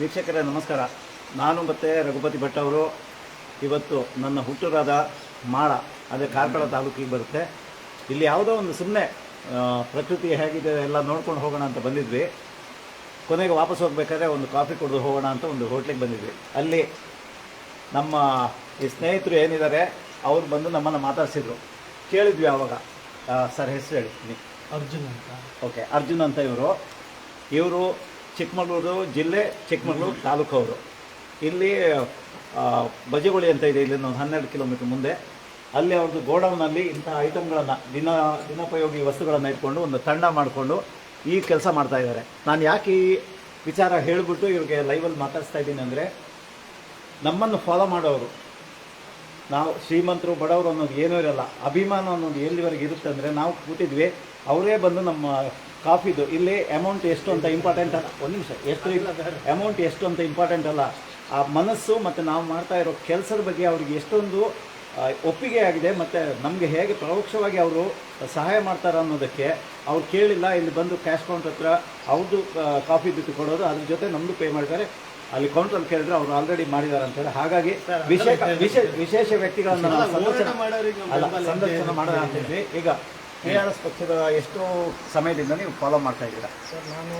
ವೀಕ್ಷಕರೇ ನಮಸ್ಕಾರ. ನಾನು ಮತ್ತು ರಘುಪತಿ ಭಟ್ ಅವರು. ಇವತ್ತು ನನ್ನ ಹುಟ್ಟೂರಾದ ಮಾಳ ಅದೇ ಕಾರ್ಕಳ ತಾಲೂಕಿಗೆ ಬರುತ್ತೆ. ಇಲ್ಲಿ ಯಾವುದೋ ಒಂದು ಸುಮ್ಮನೆ ಪ್ರಕೃತಿ ಹೇಗಿದೆ ಎಲ್ಲ ನೋಡ್ಕೊಂಡು ಹೋಗೋಣ ಅಂತ ಬಂದಿದ್ವಿ. ಕೊನೆಗೆ ವಾಪಸ್ ಹೋಗ್ಬೇಕಾದ್ರೆ ಒಂದು ಕಾಫಿ ಕುಡಿದು ಹೋಗೋಣ ಅಂತ ಒಂದು ಹೋಟ್ಲಿಗೆ ಬಂದಿದ್ವಿ. ಅಲ್ಲಿ ನಮ್ಮ ಈ ಸ್ನೇಹಿತರು ಏನಿದ್ದಾರೆ ಅವ್ರು ಬಂದು ನಮ್ಮನ್ನು ಮಾತಾಡಿಸಿದ್ರು. ಕೇಳಿದ್ವಿ ಆವಾಗ ಸರ್ ಹೆಸರು ಹೇಳಿ. ಅರ್ಜುನ್ ಅಂತ. ಓಕೆ ಅರ್ಜುನ್ ಅಂತ ಇವರು. ಇವರು ಚಿಕ್ಕಮಗಳೂರು ಜಿಲ್ಲೆ, ಚಿಕ್ಕಮಗಳೂರು ತಾಲೂಕು ಅವರು ಇಲ್ಲಿ ಬಜೆಗುಳಿ ಅಂತ ಇದೆ ಇಲ್ಲಿಂದ ಒಂದು ಹನ್ನೆರಡು ಕಿಲೋಮೀಟ್ರ್ ಮುಂದೆ. ಅಲ್ಲಿ ಅವ್ರದ್ದು ಗೋಡೌನಲ್ಲಿ ಇಂಥ ಐಟಮ್ಗಳನ್ನು ದಿನ, ದಿನೋಪಯೋಗಿ ವಸ್ತುಗಳನ್ನು ಇಟ್ಕೊಂಡು ಒಂದು ತಂಡ ಮಾಡಿಕೊಂಡು ಈ ಕೆಲಸ ಮಾಡ್ತಾ ಇದ್ದಾರೆ. ನಾನು ಯಾಕೆ ಈ ವಿಚಾರ ಹೇಳಿಬಿಟ್ಟು ಇವ್ರಿಗೆ ಲೈವಲ್ಲಿ ಮಾತಾಡ್ತಾ ಇದ್ದೀನಿ ಅಂದರೆ, ನಮ್ಮನ್ನು ಫಾಲೋ ಮಾಡೋರು, ನಾವು ಶ್ರೀಮಂತರು, ಬಡವರು ಅನ್ನೋದು ಏನೂ ಇರಲ್ಲ. ಅಭಿಮಾನ ಅನ್ನೋದು ಎಲ್ಲಿವರೆಗೆ ಇರುತ್ತೆ ಅಂದರೆ ನಾವು ಕೂತಿದ್ವಿ, ಅವರೇ ಬಂದು ನಮ್ಮ ಕಾಫಿದು ಇಲ್ಲಿ ಅಮೌಂಟ್ ಎಷ್ಟು ಅಂತ ಇಂಪಾರ್ಟೆಂಟ್ ಅಲ್ಲ. ಒಂದು ನಿಮಿಷ ಎಷ್ಟು ಅಮೌಂಟ್ ಎಷ್ಟು ಅಂತ ಇಂಪಾರ್ಟೆಂಟ್ ಅಲ್ಲ. ಆ ಮನಸ್ಸು ಮತ್ತು ನಾವು ಮಾಡ್ತಾ ಇರೋ ಕೆಲಸದ ಬಗ್ಗೆ ಅವ್ರಿಗೆ ಎಷ್ಟೊಂದು ಒಪ್ಪಿಗೆ ಆಗಿದೆ ಮತ್ತು ನಮಗೆ ಹೇಗೆ ಪರೋಕ್ಷವಾಗಿ ಅವರು ಸಹಾಯ ಮಾಡ್ತಾರೆ ಅನ್ನೋದಕ್ಕೆ ಅವ್ರು ಕೇಳಿಲ್ಲ ಇಲ್ಲಿ ಬಂದು ಕ್ಯಾಶ್ ಕೌಂಟರ್ ಹತ್ರ ಅವ್ರದ್ದು ಕಾಫಿ ಬಿಟ್ಟು ಕೊಡೋದು ಅದ್ರ ಜೊತೆ ನಮ್ಮದು ಪೇ ಮಾಡ್ತಾರೆ. ಅಲ್ಲಿ ಕೌಂಟ್ರಲ್ಲಿ ಕೇಳಿದ್ರೆ ಅವ್ರು ಆಲ್ರೆಡಿ ಮಾಡಿದ್ದಾರೆ ಅಂತ ಹೇಳಿ. ಹಾಗಾಗಿ ವಿಶೇಷ ವಿಶೇಷ ವ್ಯಕ್ತಿಗಳನ್ನು ಸಂದರ್ಶನ ಮಾಡೋರಿಗೆ ಅಲ್ಲ ಸಂದರ್ಶನ ಮಾಡೋಣ ಅಂತ ಈಗ ಕೆ ಆರ್ ಎಸ್ ಪಕ್ಷದ ಎಷ್ಟು ಸಮಯದಿಂದ ನೀವು ಫಾಲೋ ಮಾಡ್ತಾ ಇದ್ದೀರಾ? ಸರ್ ನಾನು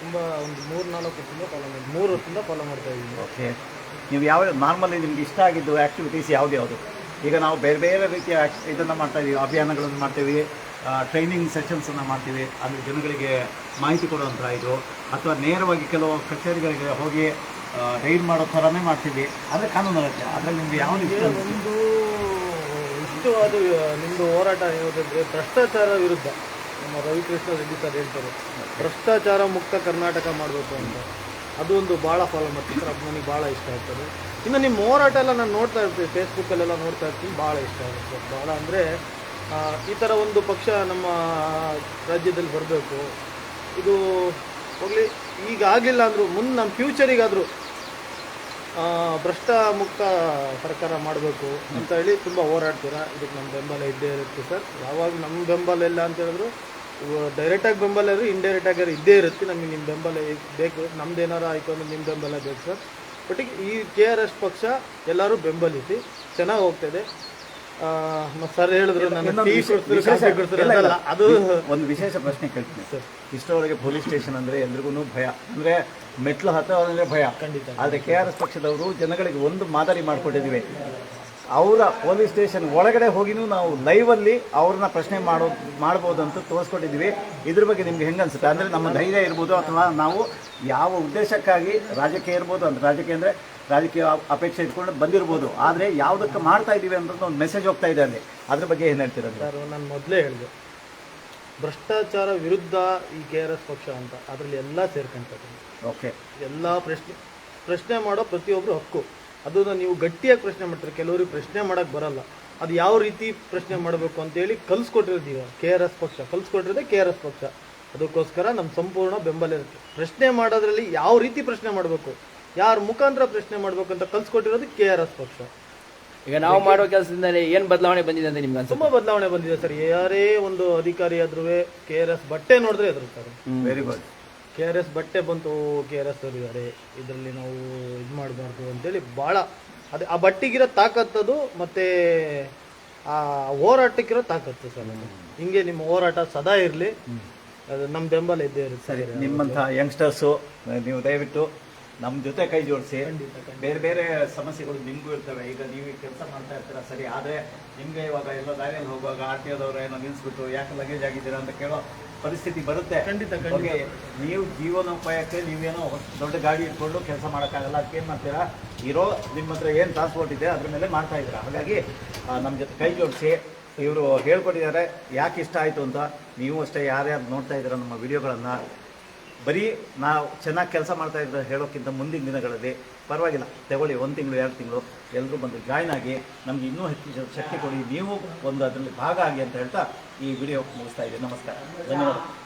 ತುಂಬ ಒಂದು ಮೂರು ನಾಲ್ಕು ವರ್ಷದಿಂದ ಫಾಲೋ ಮಾಡಿ ಮೂರು ವರ್ಷದಿಂದ ಫಾಲೋ ಮಾಡ್ತಾ ಇದ್ದೀನಿ. ಓಕೆ. ನೀವು ಯಾವ ನಾರ್ಮಲಿ ನಿಮ್ಗೆ ಇಷ್ಟ ಆಗಿದ್ದು ಆ್ಯಕ್ಟಿವಿಟೀಸ್ ಯಾವ್ದು ಯಾವುದು? ಈಗ ನಾವು ಬೇರೆ ಬೇರೆ ರೀತಿಯ ಇದನ್ನು ಮಾಡ್ತಾ ಇದ್ದೀವಿ ಅಭಿಯಾನಗಳನ್ನು ಮಾಡ್ತೀವಿ. ಟ್ರೈನಿಂಗ್ ಸೆಷನ್ಸನ್ನು ಮಾಡ್ತೀವಿ. ಅಂದರೆ ಜನಗಳಿಗೆ ಮಾಹಿತಿ ಕೊಡುವಂಥ ಇದು. ಅಥವಾ ನೇರವಾಗಿ ಕೆಲವು ಕಚೇರಿಗಳಿಗೆ ಹೋಗಿ ರೈಡ್ ಮಾಡೋ ಥರನೇ ಮಾಡ್ತೀವಿ. ಅಂದರೆ ಕಾನೂನು ಅದರಲ್ಲಿ ನಿಮ್ಗೆ ಯಾವ ಇಷ್ಟ ಒಂದು ಇಷ್ಟವಾದ ನಿಮ್ಮದು ಹೋರಾಟ ಯಾವುದಂದ್ರೆ ಭ್ರಷ್ಟಾಚಾರ ವಿರುದ್ಧ. ನಮ್ಮ ರವಿಕೃಷ್ಣ ರೆಡ್ಡಿ ಸರ್ ಹೇಳ್ತಾರೆ, ಭ್ರಷ್ಟಾಚಾರ ಮುಕ್ತ ಕರ್ನಾಟಕ ಮಾಡಬೇಕು ಅಂತ. ಅದು ಒಂದು ಭಾಳ ಫಾಲೋ ಮಾಡ್ತೀನಿ ಸರ್ ಅದು ನನಗೆ ಭಾಳ ಇಷ್ಟ ಆಗ್ತದೆ. ಇನ್ನು ನಿಮ್ಮ ಹೋರಾಟ ಎಲ್ಲ ನಾನು ನೋಡ್ತಾ ಇರ್ತೀನಿ ಫೇಸ್ಬುಕ್ಕಲ್ಲೆಲ್ಲ ನೋಡ್ತಾ ಇರ್ತೀನಿ ಭಾಳ ಇಷ್ಟ ಆಗುತ್ತೆ ಭಾಳ ಅಂದರೆ ಈ ಥರ ಒಂದು ಪಕ್ಷ ನಮ್ಮ ರಾಜ್ಯದಲ್ಲಿ ಬರಬೇಕು. ಇದು ಹೋಗಲಿ ಈಗ ಆಗಲಿಲ್ಲ ಅಂದರೂ, ಮುಂದೆ ನಮ್ಮ ಫ್ಯೂಚರಿಗಾದರೂ ಭ್ರಷ್ಟ ಮುಕ್ತ ಸರ್ಕಾರ ಮಾಡಬೇಕು ಅಂತ ಹೇಳಿ ತುಂಬ ಹೋರಾಡ್ತೀರಾ? ಇದಕ್ಕೆ ನಮ್ಮ ಬೆಂಬಲ ಇದ್ದೇ ಇರುತ್ತೆ ಸರ್. ಯಾವಾಗ ನಮ್ಮ ಬೆಂಬಲ ಇಲ್ಲ ಅಂತ ಹೇಳಿದ್ರು ಡೈರೆಕ್ಟಾಗಿ ಬೆಂಬಲ ಇದ್ರೆ ಇಂಡೈರೆಕ್ಟ್ ಆಗಿ ಇದ್ದೇ ಇರುತ್ತೆ. ನಮಗೆ ನಿಮ್ಮ ಬೆಂಬಲ ಬೇಕು. ನಮ್ದು ಏನಾರು ಆಯಿತು ಅಂದರೆ ನಿಮ್ಮ ಬೆಂಬಲ ಬೇಕು ಸರ್. ಬಟ್ ಈ ಕೆ ಆರ್ ಎಸ್ ಪಕ್ಷ ಎಲ್ಲರೂ ಬೆಂಬಲಿಸಿ, ಚೆನ್ನಾಗಿ ಹೋಗ್ತದೆ ಸರ್ ಹೇಳಿದ್ರು ನನ್ನ ಟೀ ವಿಶೇಷ- ಕೊಡ್ತಾರೆ ಕಾಫಿ ಕೊಡ್ತಾರೆ. ಅದು ಒಂದು ವಿಶೇಷ ಪ್ರಶ್ನೆ ಕೇಳ್ತೀನಿ. ಸರ್. ಇಷ್ಟರವರೆಗೆ ಪೊಲೀಸ್ ಸ್ಟೇಷನ್ ಅಂದ್ರೆ ಎಲ್ರಿಗೂ ಭಯ. ಅಂದ್ರೆ ಮೆಟ್ಲು ಹತ್ತೋದಂದ್ರೆ ಭಯ. ಖಂಡಿತ. ಆದ್ರೆ ಕೆ ಆರ್ ಎಸ್ ಪಕ್ಷದವರು ಜನಗಳಿಗೆ ಒಂದು ಮಾದರಿ ಮಾಡಿಕೊಟ್ಟಿದ್ದೀವಿ. ಅವರ ಪೊಲೀಸ್ ಸ್ಟೇಷನ್ ಒಳಗಡೆ ಹೋಗಿನೂ ನಾವು ಲೈವಲ್ಲಿ ಅವ್ರನ್ನ ಪ್ರಶ್ನೆ ಮಾಡೋ ಮಾಡ್ಬೋದು ಅಂತ ತೋರಿಸ್ಕೊಟ್ಟಿದ್ದೀವಿ. ಇದ್ರ ಬಗ್ಗೆ ನಿಮ್ಗೆ ಹೆಂಗೆ ಅನ್ಸುತ್ತೆ? ಅಂದರೆ ನಮ್ಮ ಧೈರ್ಯ ಇರ್ಬೋದು ಅಥವಾ ನಾವು ಯಾವ ಉದ್ದೇಶಕ್ಕಾಗಿ ರಾಜಕೀಯ ಇರ್ಬೋದು ಅಂತ ರಾಜಕೀಯ ಅಂದರೆ ರಾಜಕೀಯ ಅಪೇಕ್ಷೆ ಇಟ್ಕೊಂಡು ಬಂದಿರ್ಬೋದು. ಆದರೆ ಯಾವುದಕ್ಕೆ ಮಾಡ್ತಾ ಇದ್ದೀವಿ ಅಂತ ಒಂದು ಮೆಸೇಜ್ ಹೋಗ್ತಾ ಇದೆ ಅಲ್ಲಿ. ಅದ್ರ ಬಗ್ಗೆ ಏನು ಹೇಳ್ತೀರ? ಸರ್ ನಾನು ಮೊದಲೇ ಹೇಳಿದೆ. ಭ್ರಷ್ಟಾಚಾರ ವಿರುದ್ಧ ಈ ಕೆ ಆರ್ ಎಸ್ ಪಕ್ಷ ಅಂತ ಅದರಲ್ಲಿ ಎಲ್ಲ ಸೇರ್ಕೊಂತ ಓಕೆ ಎಲ್ಲ ಪ್ರಶ್ನೆ ಪ್ರಶ್ನೆ ಮಾಡೋ ಪ್ರತಿಯೊಬ್ಬರು ಹಕ್ಕು. ಅದನ್ನು ನೀವು ಗಟ್ಟಿಯಾಗಿ ಪ್ರಶ್ನೆ ಮಾಡ್ತಾರೆ. ಕೆಲವರಿಗೆ ಪ್ರಶ್ನೆ ಮಾಡಕ್ ಬರಲ್ಲ. ಅದು ಯಾವ ರೀತಿ ಪ್ರಶ್ನೆ ಮಾಡಬೇಕು ಅಂತೇಳಿ ಕಲ್ಸ್ಕೊಟ್ಟಿರ್ತೀವ ಕೆ ಆರ್ ಎಸ್ ಪಕ್ಷ. ಕಲಿಸ್ಕೊಟ್ಟಿರೋದೇ ಕೆ ಆರ್ ಎಸ್ ಪಕ್ಷ. ಅದಕ್ಕೋಸ್ಕರ ನಮ್ಮ ಸಂಪೂರ್ಣ ಬೆಂಬಲ ಇರುತ್ತೆ. ಪ್ರಶ್ನೆ ಮಾಡೋದ್ರಲ್ಲಿ ಯಾವ ರೀತಿ ಪ್ರಶ್ನೆ ಮಾಡಬೇಕು? ಯಾರ ಮುಖಾಂತರ ಪ್ರಶ್ನೆ ಮಾಡಬೇಕು ಅಂತ ಕಲ್ಸ್ಕೊಟ್ಟಿರೋದು ಕೆ ಆರ್ ಎಸ್ ಪಕ್ಷ. ಈಗ ನಾವು ಮಾಡೋ ಕೆಲಸದಿಂದ ಏನ್ ಬದಲಾವಣೆ ಬಂದಿದೆ ಅಂತ ನಿಮ್ಗೆ ತುಂಬಾ ಬದಲಾವಣೆ ಬಂದಿದೆ ಸರ್. ಯಾರೇ ಒಂದು ಅಧಿಕಾರಿ ಆದ್ರೂ ಕೆ ಆರ್ ಎಸ್ ಬಟ್ಟೆ ನೋಡಿದ್ರೆ ಎದುರುತ್ತಾರೆ very good K R S ಬಟ್ಟೆ ಬಂತು ಕೆ ಆರ್ ಎಸ್ ಇದ್ದಾರೆ ಇದರಲ್ಲಿ ನಾವು ಇದು ಮಾಡಬಾರ್ದು ಅಂತೇಳಿ ಭಾಳ ಅದೇ ಆ ಬಟ್ಟೆಗಿರೋ ತಾಕತ್ತದು ಮತ್ತೆ ಆ ಹೋರಾಟಕ್ಕಿರೋ ತಾಕತ್ತು ಸರ್ ಹಿಂಗೆ ನಿಮ್ಮ ಹೋರಾಟ ಸದಾ ಇರಲಿ. ಅದು ನಮ್ಮ ಬೆಂಬಲ ಇದ್ದೇ ಇರುತ್ತೆ ಸರಿ ನಿಮ್ಮಂಥ ಯಂಗ್ಸ್ಟರ್ಸು ನೀವು ದಯವಿಟ್ಟು ನಮ್ಮ ಜೊತೆ ಕೈ ಜೋಡಿಸಿ. ಬೇರೆ ಬೇರೆ ಸಮಸ್ಯೆಗಳು ನಿಮಗೂ ಇರ್ತವೆ. ಈಗ ನೀವು ಕೆಲಸ ಮಾಡ್ತಾ ಇರ್ತೀರ? ಸರಿ ಆದರೆ ನಿಮಗೆ ಇವಾಗ ಎಲ್ಲ ದಾರಿಯಲ್ಲಿ ಹೋಗುವಾಗ ಆರ್ ಟಿ ಓದವ್ರು ಏನೋ ನಿಲ್ಲಿಸ್ಬಿಟ್ಟು ಯಾಕೆ ಲಗೇಜ್ ಆಗಿದ್ದೀರಾ ಅಂತ ಕೇಳೋ ಪರಿಸ್ಥಿತಿ ಬರುತ್ತೆ. ಖಂಡಿತ, ಖಂಡಿತ. ನೀವು ಜೀವನೋಪಾಯಕ್ಕೆ ನೀವೇನೋ ದೊಡ್ಡ ಗಾಡಿ ಇಟ್ಕೊಂಡು ಕೆಲಸ ಮಾಡೋಕ್ಕಾಗಲ್ಲ ಅದಕ್ಕೆ ಏನು ಮಾಡ್ತೀರಾ? ಇರೋ ನಿಮ್ಮ ಹತ್ರ ಏನು ಟ್ರಾನ್ಸ್ಪೋರ್ಟ್ ಇದೆ ಅದ್ರ ಮೇಲೆ ಮಾಡ್ತಾ ಇದ್ದೀರಾ. ಹಾಗಾಗಿ ನಮ್ಮ ಜೊತೆ ಕೈ ಜೋಡಿಸಿ ಇವರು ಹೇಳ್ಕೊಟ್ಟಿದ್ದಾರೆ ಯಾಕೆ ಇಷ್ಟ ಆಯಿತು ಅಂತ ನೀವು ಅಷ್ಟೇ ಯಾರ್ಯಾರು ನೋಡ್ತಾ ಇದ್ದೀರಾ ನಮ್ಮ ವಿಡಿಯೋಗಳನ್ನು ಬರೀ ನಾವು ಚೆನ್ನಾಗಿ ಕೆಲಸ ಮಾಡ್ತಾ ಇದ್ರೆ ಹೇಳೋಕ್ಕಿಂತ ಮುಂದಿನ ದಿನಗಳಲ್ಲಿ ಪರವಾಗಿಲ್ಲ. ತಗೊಳ್ಳಿ, ಒಂದು ತಿಂಗಳು, ಎರಡು ತಿಂಗಳು ಎಲ್ಲರೂ ಬಂದು ಜಾಯ್ನ್ ಆಗಿ ನಮಗೆ ಇನ್ನೂ ಹೆಚ್ಚು ಶಕ್ತಿ ಕೊಡಿ. ನೀವು ಒಂದು ಅದರಲ್ಲಿ ಭಾಗ ಆಗಿ ಅಂತ ಹೇಳ್ತಾ ಈ ವಿಡಿಯೋ ಮುಗಿಸ್ತಾ ಇದ್ದೀನಿ. ನಮಸ್ಕಾರ. ಧನ್ಯವಾದ.